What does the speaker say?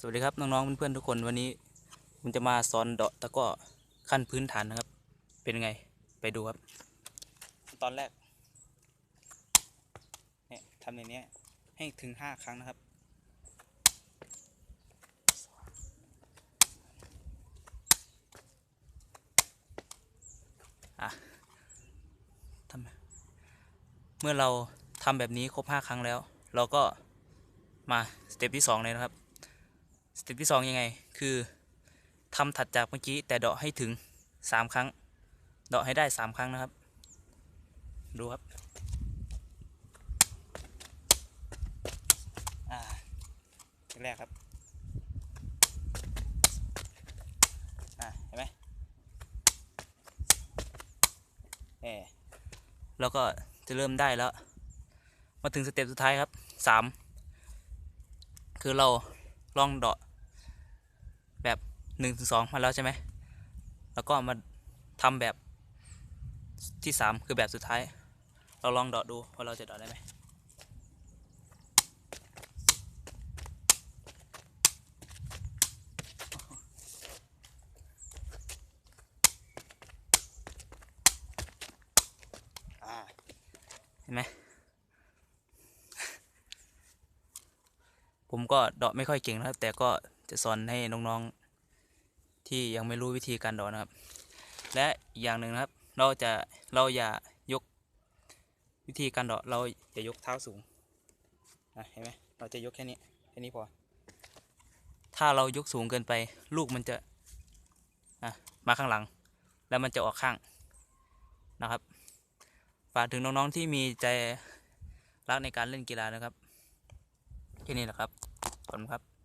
สวัสดีครับน้องๆเพื่อนๆทุกคนวันนี้ผมจะมาสอนเดาะตะก้อขั้นพื้นฐานนะครับ เป็นไงไปดูครับ ตอนแรกเนี่ยทำในนี้ให้ถึงห้าครั้งนะครับ อะทำเมื่อเราทำแบบนี้ครบห้าครั้งแล้ว เราก็มาสเต็ปที่สองเลยนะครับ เต็ปที่สองยังไง คือทำถัดจากเมื่อกี้แต่เดาะให้ถึงสามครั้ง เดาะให้ได้สามครั้งนะครับ ดูครับอ่าแรกครับอ่าเห็นไหมเออแล้วก็จะเริ่มได้แล้ว มาถึงสเต็ปสุดท้ายครับสามคือเราลองเดาะ แบบหนึ่งถึงสองมาแล้วใช่ไหม แล้วก็มาทำแบบที่สามคือแบบสุดท้าย เราลองเดาะดูว่าเราจะเดาะได้ไหมเห็นไหม ผมก็เดาะไม่ค่อยเก่งนะครับแต่ก็ จะสอนให้น้องๆ ที่ยังไม่รู้วิธีการดาะนะครับ และอีกอย่างหนึ่งนะครับ เราจะเราอย่ายกวิธีการดาะเราอย่ายกเท้าสูงนะเห็นไหมเราจะยกแค่นี้แค่นี้พอ ถ้าเรายกสูงเกินไป ลูกมันจะอะมาข้างหลัง แล้วมันจะออกข้างนะครับฝากถึงน้องๆที่มีใจรักในการเล่นกีฬานะครับแค่นี้แหละครับขอบคุณครับ